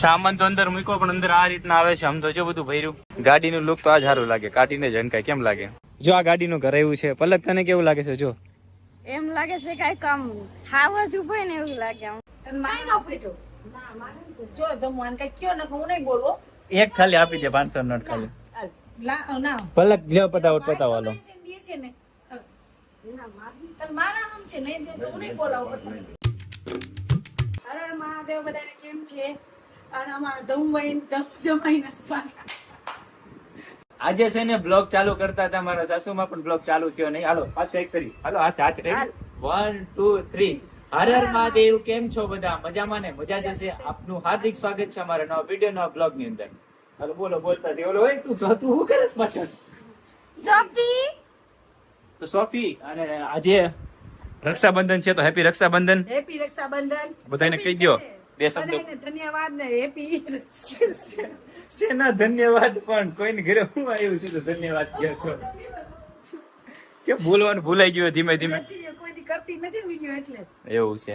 સામાન તો અંદર મૂક્યો પણ અંદર આ રીતના આવે છે. આમ તો જો બધું ભર્યું. ગાડીનું લુક તો આ સારું લાગે. કાઢીને જનકાય કેમ લાગે? જો આ ગાડીનું ઘર એવું છે. પલક તને કેવું લાગે છે? જો. એમ લાગે છે કઈ કામ ખાવા જ ઊભો ને એવું લાગે આમ. જો તો મને કઈ કયો ને હું નહીં બોલવો. એક ખાલી આપી દે પાંચસો નોટ ખાલી. લા- પલક લ્યો પતાવો પતાવો હાલો. દે છે ને. હાલ. તાર મારા આમ છે નહીં બોલાવું. હર મહાદેવ બધાને કેમ છે? અમારા ધમભાઈ જમાઈને સ્વાગત. આજે છે ને બ્લોગ ચાલુ કરતા હતા મારા સાસુમાં પણ બ્લોગ ચાલુ થયો નહીં. હાલો પાછો એક કરી હાલો હાથ હાથ one two three Har Har Mahadev કેમ છો બધા? મજામાં ને? મજા જશે આપનું હાર્દિક સ્વાગત છે અમારા નવા વીડિયો નવા બ્લોગની અંદર. હાલો બોલો બોલતા દે ઓલો હોય તું તું શું કરે પાછળ? સોફી? તો સોફી અને આજે રક્ષાબંધન છે તો હેપી રક્ષાબંધન. હેપી રક્ષાબંધન. બધાને કહી દ્યો. બે શબ્દો. ધન્યવાદ ને હેપી સેના ધન્યવાદ પણ કોઈને ઘરે હું આવ્યું છે તો ધન્યવાદ કહો છો. કે ભૂલવાનું ભૂલાઈ ગયું ધીમે ધીમે. કોઈ કરતી નથી વીડિયો એટલે. એવું છે.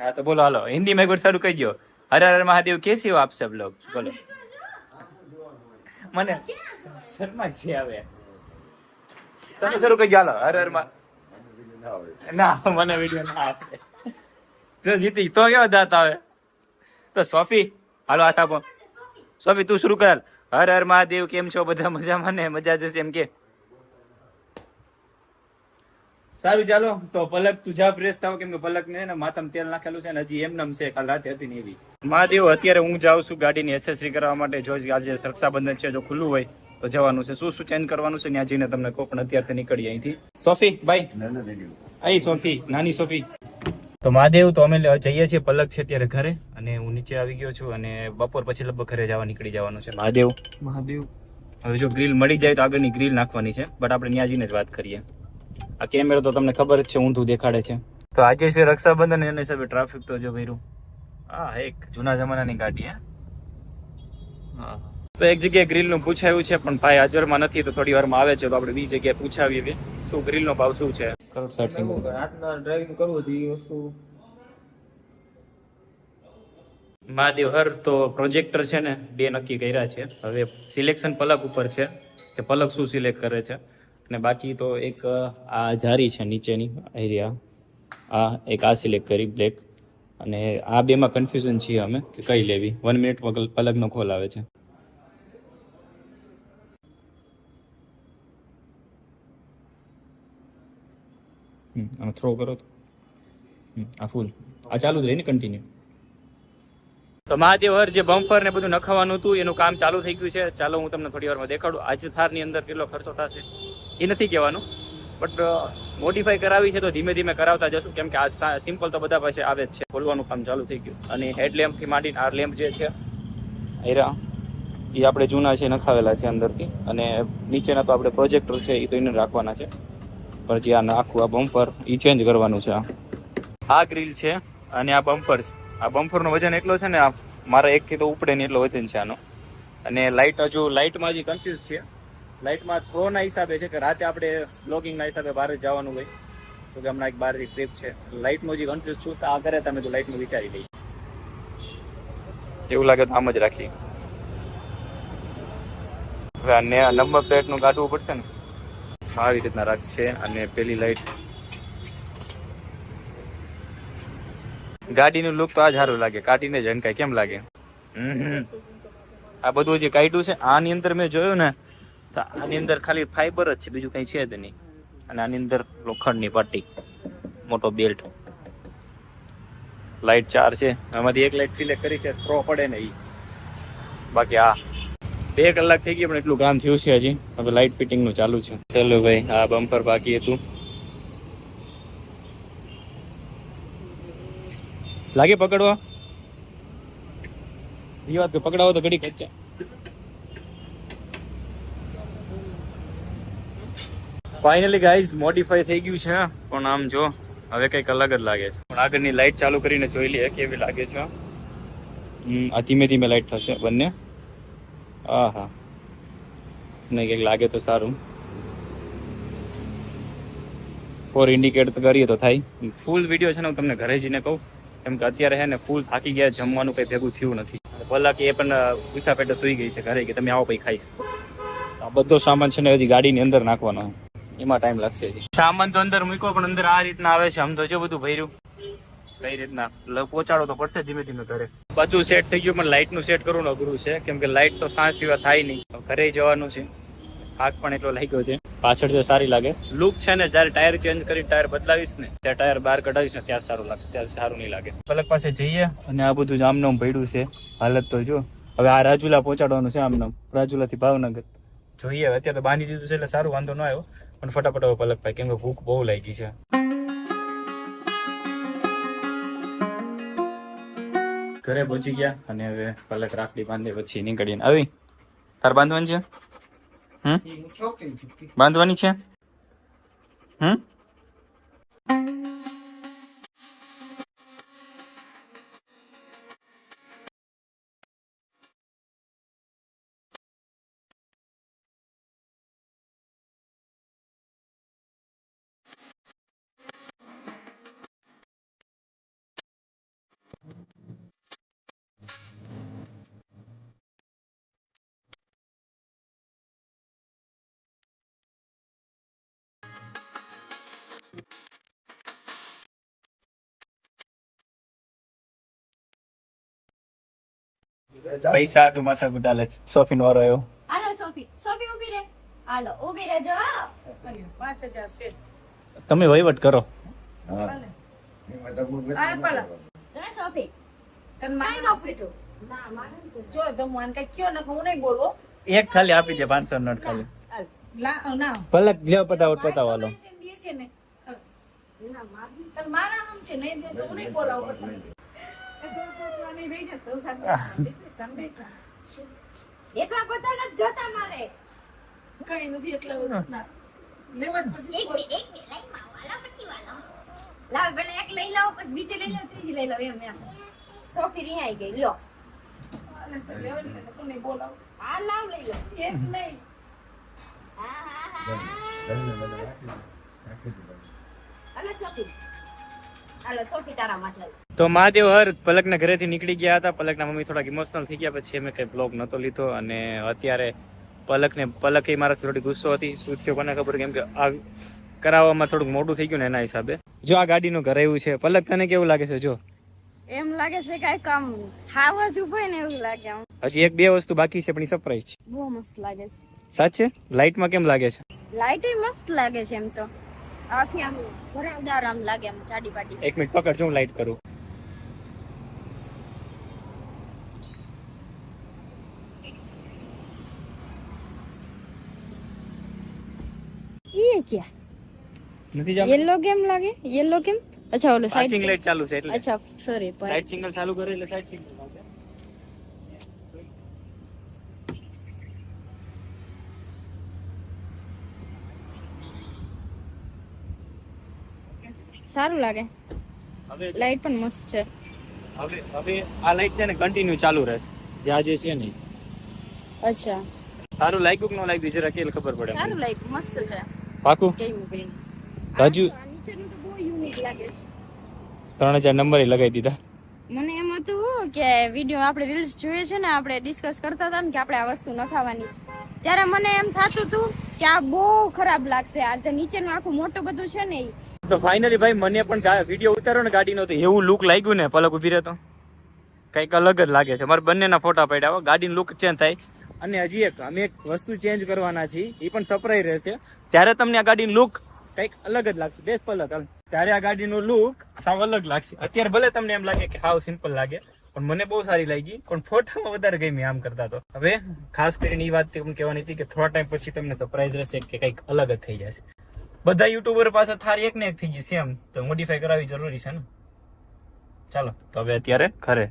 હા તો બોલો હાલો. હિન્દી માં એકવાર શરૂ કહી દો હર હર મહાદેવ કેસી હો આપ સબ લોગ? બોલો. મને શર્મા છે? હવે. તમે શરૂ કહી દો હાલો. હર હર ના મને વીડિયો ના આપે જીતી તો કેવા દાંત આવે? તો સોફી હાલો હાથ આપો. સોફી તું શરૂ કર. હર હર મહાદેવ કેમ છો? બધા મજામાં ને? મજા જશે એમ કે? સારું ચાલો. તો પલક તુજા ફ્રેશ થાવ કેમ કે પલક ને માથામ માથામાં તેલ નાખેલું છે ને હજી એમ નમ છે. કાલ રાતે હતી ને એવી. મહાદેવ અત્યારે હું જાઉં છું ગાડીની એસેસરી કરવા માટે. જો આજે રક્ષાબંધન છે જો ખુલ્લું હોય તો જવાનું છે. શું શું ચેન્જ કરવાનું છે? ત્યાં જઈને તમને કોઈ પણ અત્યારથી નીકળી અહીંથી. સોફી બાય અહીં સોફી. નાની સોફી. તો મહાદેવ તો અમે જઈએ છીએ પલક છે અત્યારે ઘરે અને હું નીચે આવી ગયો છું અને બપોર પછી લગભગ ઘરે જવા નીકળી જવાનું છે. મહાદેવ. મહાદેવ. હવે જો ગ્રીલ મળી જાય તો આગળની ગ્રીલ નાખવાની છે બટ આપણે ત્યાં જઈને જ વાત કરીએ. આ કેમેરો તો તમને ખબર જ છે ઊંધું દેખાડે છે. તો આજે છે રક્ષાબંધન એને હિસાબે ટ્રાફિક તો જો ભર્યું. હા એક જૂના જમાનાની ગાડી હે? હા. તો એક જગ્યાએ ગ્રીલનું પૂછાયું છે પણ ભાઈ હાજરમાં નથી તો થોડી વારમાં આવે છે તો આપણે બીજી જગ્યાએ પૂછાવીએ શું ગ્રીલ નો ભાવ શું છે? કરોડ સાઠ રાતના ડ્રાઇવિંગ કરવું હતું એ વસ્તુ મહાદેવ હર તો પ્રોજેક્ટર છે ને બે નક્કી કર્યા છે. હવે સિલેક્શન પલક ઉપર છે કે પલક શું સિલેક્ટ કરે છે? અને બાકી તો એક આ જારી છે નીચેની એરિયા. આ એક આ સિલેક્ટ કરી બ્લેક. અને આ બેમાં કન્ફ્યુઝન છીએ અમે કે કઈ લેવી. વન મિનિટ પલકનો ખોલ આવે છે. આમ થ્રો કરો તો. આ ફૂલ આ ચાલુ જ રહે ને કન્ટિન્યુ તો મહાદેવ હર જે બમ્પર ને બધું નખાવાનું હતું, એનું કામ ચાલુ થઈ ગયું છે. ચાલો, હું તમને થોડી વારમાં દેખાડું. આજ થારની અંદર કેટલો ખર્ચો થશે? એ નથી કહેવાનું. બટ મોડિફાઈ કરાવી છે તો ધીમે ધીમે કરાવતા જશું. કેમ કે આ સિમ્પલ તો બધા પાસે આવે જ છે. ખોલવાનું કામ ચાલુ થઈ ગયું. અને હેડલેમ્પથી માંડીને આ લેમ્પ જે છે હીરા એ આપણે જૂના છે, નખાવેલા છે અંદરથી. અને નીચેના તો આપણે પ્રોજેક્ટર છે, એ તો એને રાખવાના છે. પણ જે આ આખું આ બમ્પર એ ચેન્જ કરવાનું છે આ. ગ્રીલ છે અને આ બમ્પર છે. આ બમ્પરનો વજન એટલો છે ને, આ મારા એકથી તો ઉપડે ને એટલો વજન છે આનો. અને લાઇટ હજુ લાઇટમાં હજી કન્ફ્યુઝ છે લાઇટમાં પ્રોના હિસાબે છે કે રાતે આપણે બ્લોગિંગના હિસાબે બહાર જવાનું હોય. તો કે હમણાં એક બહારની ટ્રીપ છે. લાઇટમાં હજી કન્ફ્યુઝ છું. તો આ કરે તમે તો લાઇટનું વિચારી લઈ એવું લાગે તો આમ જ રાખીએ. હવે આ નંબર પ્લેટનું કાઢવું પડશે ને. આવી રીતના રાખશે અને પેલી લાઇટ ગાડીનું લુક તો આ સારું લાગે. કાઢીને જ હંકાય. કેમ લાગે? આ બધું જે કાઢ્યું છે, આની અંદર મેં જોયું ને, તો આની અંદર ખાલી ફાઈબર જ છે. બીજું કઈ છે જ નહીં. અને આની અંદર લોખંડની પટ્ટી મોટો બેલ્ટ લાઇટ ચાર છે. એમાંથી એક લાઈટ સિલેક્ટ કરી છે થ્રો પડે ને એ બાકી આ બે કલાક થઈ ગઈ, પણ એટલું કામ થયું છે હજી. હવે લાઈટ ફિટિંગનું ચાલુ છે. ચાલો ભાઈ, આ બમ્પર બાકી હતું. લાગે પકડવા? એ વાત કે પકડાવો તો ઘડી કચ્ચા ફાઇનલી ગાઈઝ મોડિફાઈ થઈ ગયું છે પણ આમ જો, હવે કંઈક અલગ જ લાગે છે. પણ આગળની લાઈટ ચાલુ કરીને જોઈ લઈએ, કેવી લાગે છે. આ ધીમે ધીમે લાઈટ થશે, બંને. હા હા નહીં કંઈક લાગે તો સારું. ફોર ઇન્ડિકેટ કરીએ તો થાય. ફૂલ વીડિયો છે ને હું તમને ઘરે જઈને કહું. કેમ કે અત્યારે હે ને ફૂલ થાકી ગયા જમવાનું કંઈ ભેગું થયું નથી. ભલા કે એ પણ ઉઠા પેટે સુઈ ગઈ છે ઘરે કે તમે આવો પછી ખાઈશ. આ બધો સામાન છે ને હજી ગાડીની અંદર નાખવાનો. એમાં ટાઈમ લાગશે સામાન તો અંદર મૂક્યો પણ અંદર આ રીતના આવે છે. આમ તો જો બધું ભર્યું. કઈ રીતના? પહોંચાડો તો પડશે ધીમે ધીમે ઘરે. બધું સેટ થઈ ગયું પણ લાઇટનું સેટ કરવું અઘરું છે. કેમ કે લાઇટ તો સાંજ સિવાય થાય નહીં. ઘરે જવાનું છે. આગ પણ એટલો લાગ્યો છે. પાછળ જે સારી લાગે. લુક છે ને જયારે ટાયર ચેન્જ કરી ટાયર બદલાવીશ ને ત્યાં ટાયર બહાર કઢાવીશ ને ત્યાં સારું લાગશે ત્યાં સારું નહીં લાગે. પલક પાસે જઈએ અને આ બધું જ આમનામ પડ્યું છે. હાલત તો જો. હવે આ રાજુલા પહોંચાડવાનું છે આમનામ. રાજુલા થી ભાવનગર. જોઈએ અત્યારે તો બાંધી દીધું છે એટલે સારું વાંધો ન આવ્યો. પણ ફટાફટ હવે પલકભાઈ કેમ કે ભૂખ બહુ લાગી છે. ઘરે પહોંચી ગયા અને હવે પલક રાખડી બાંધે પછી નીકળીને. આવી? તાર બાંધવાની છે? બાંધવાની છે? હમ? પૈસા તું માથા ગુટાલે સોફીન વાળો રહ્યો હાલો સોફી. સોફી ઊભી રહે. હાલો ઊભી રહેજો હા. પાંચ હજાર છે. તમે વહીવટ કરો. સોફી. તને કઈ મારે નો ના મારે જો તો કઈ કયો ને હું નહીં બોલો. એક ખાલી આપી દે પાંચસો નોટ ખાલી. લા ના. પલક પતાવટ પતાવો છે ને ના, મારા આમ છે નહીં દે તો નહીં બોલાવું તો તો તો આની રહી જશે તો સાંભળે છે બધા નથી જોતા મારે. કઈ નથી એટલે ના. લેવા એક એક પટ્ટી પેલા એક લઈ લાવ પછી બીજી લઈ લાવો ત્રીજી લઈ લાવો એમ એમ. સોફી રી આવી ગઈ લો હાલે તો લેવાની ને બોલાવું? લાવ લઈ લો એક નહીં. હા હા હા. હાલો સોફી હાલો સોફી તારા માટે. તો મહાદેવ હર પલકના ઘરેથી નીકળી ગયા હતા. પલકના મમ્મી થોડાક ઇમોશનલ થઈ ગયા પછી અમે કંઈ બ્લોગ નહોતો લીધો અને અત્યારે પલકને પલક એ મારાથી થોડી ગુસ્સો હતી. શું થયો કોને ખબર? કેમ કે આ કરાવવામાં થોડુંક મોટું થઈ ગયું ને એના હિસાબે. જો આ ગાડીનું કરાવ્યું છે. પલક તને કેવું લાગે છે? જો. એમ લાગે છે કે કામ ખાવા જ ઊભો ને એવું લાગે આમ. હજી એક બે વસ્તુ બાકી છે પણ સરપ્રાઈઝ છે. બહુ મસ્ત લાગે છે. સાચે? લાઇટમાં કેમ લાગે છે? લાઈટ મસ્ત લાગે છે એમ તો. આખી આમ ભરાવદાર આમ લાગે આમ ચાડી પાટી. એક મિનિટ પકડ હું લાઇટ કરું. ગયા નથી જાવ યલો કેમ લાગે? યેલો કેમ? અચ્છા ઓલો સાઈડ સિંગલ લાઈટ ચાલુ છે એટલે. અચ્છા સોરી સાઈડ સિંગલ ચાલુ કરે એટલે સાઈડ સિંગલ આવશે સારું લાગે. હવે લાઈટ પણ મસ્ત છે. હવે હવે આ લાઈટ છે ને કન્ટિન્યુ ચાલુ રહેશે. જ્યાં જે છે નહીં અચ્છા. સારું લાગ્યું કે ન લાગ્યું જરા કેલ ખબર પડે સારું લાગ્યું મસ્ત છે. પાકું? રાજુ હજુ નીચેનું તો બહુ યુનિક લાગે છે. ત્રણ હજાર નંબર લગાવી દીધા. મને એમ હતું કે વીડિયો આપણે રીલ્સ જોઈએ છે ને આપણે ડિસ્કસ કરતા હતા ને કે આપણે આ વસ્તુ નખાવાની છે. ત્યારે મને એમ થતું હતું કે આ બહુ ખરાબ લાગશે. આ જે નીચેનું આખું મોટું બધું છે ને તો ફાઇનલી ભાઈ મને પણ વીડિયો ઉતારો ને ગાડીનો તો એવું લુક લાગ્યું ને પલક ઊભી રહેતો કંઈક અલગ જ લાગે છે. મારે બંનેના ફોટા પડ્યા ગાડીનું લુક ચેન્જ થાય. અને હજી એક અમે એક વસ્તુ ચેન્જ કરવાના છીએ એ પણ સપરાઈ રહેશે. ત્યારે તમને આ ગાડીનું લુક કંઈક અલગ જ લાગશે બેસ પલક. ત્યારે આ ગાડીનું લુક સાવ અલગ લાગશે. અત્યારે ભલે તમને એમ લાગે કે સાવ સિમ્પલ લાગે પણ મને બહુ સારી લાગી પણ ફોટામાં વધારે ગમી આમ કરતા તો. હવે ખાસ કરીને એ વાત કહેવાની હતી કે થોડા ટાઈમ પછી તમને સરપ્રાઈઝ રહેશે કે કંઈક અલગ જ થઈ જશે. બધા યુટ્યુબર પાસે થાર એક ને એક થઈ ગઈ સેમ તો મોડિફાઈ કરાવી જરૂરી છે ને? ચાલો. તો હવે અત્યારે ખરે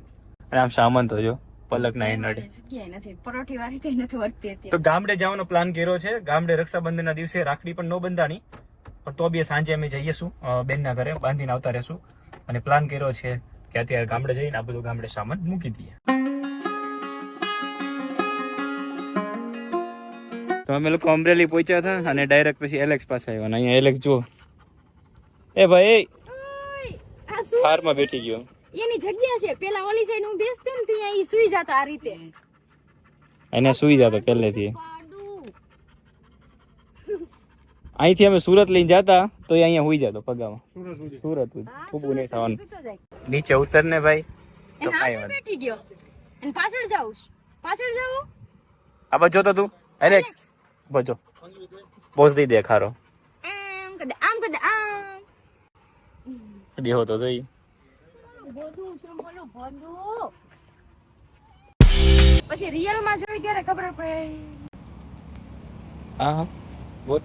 અને આમ સામાન તો જો. પલક ના નડે જગ્યાએ નથી. પરોઠી વાળી તો નથી વર્તી હતી. તો ગામડે જવાનો પ્લાન કર્યો છે. ગામડે રક્ષાબંધનના દિવસે રાખડી પણ ન બંધાણી. પણ તો બી સાંજે અમે જઈશું બેનના ઘરે બાંધીને આવતા રહેશું. અને પ્લાન કર્યો છે કે અત્યારે ગામડે જઈને આ બધું ગામડે સામાન મૂકી દઈએ. તો અમે લોકો અમરેલી પહોંચ્યા હતા અને ડાયરેક્ટ પછી એલેક્સ પાસે આવ્યા અને અહીંયા એલેક્સ જુઓ. એ ભાઈ ઓય, આ થારમાં બેઠી ગયો. એની જગ્યા છે. પેલા ઓલી સાઈડ હું બેસતો ને ત્યાં ઈ સુઈ જતો આ રીતે. એને સુઈ જતો પહેલેથી. અહીંથી અમે સુરત લઈને જતા તો એ અહીંયા સુઈ જતો પગામાં. સુરત ઊભું નહીં થવાનું. નીચે ઉતર ને ભાઈ તો કાઈ બેઠી ગયો. અને પાછળ જાઉં પાછળ જાઉં? આ બજો જોતો તું? એલેક્સ બજો બોસ દઈ દે ખારો. આમ કદે આમ કદ આમ. દેહો તો જોઈ. પછી રિયલમાં જોઈ ત્યારે ખબર પડી હા બોલ.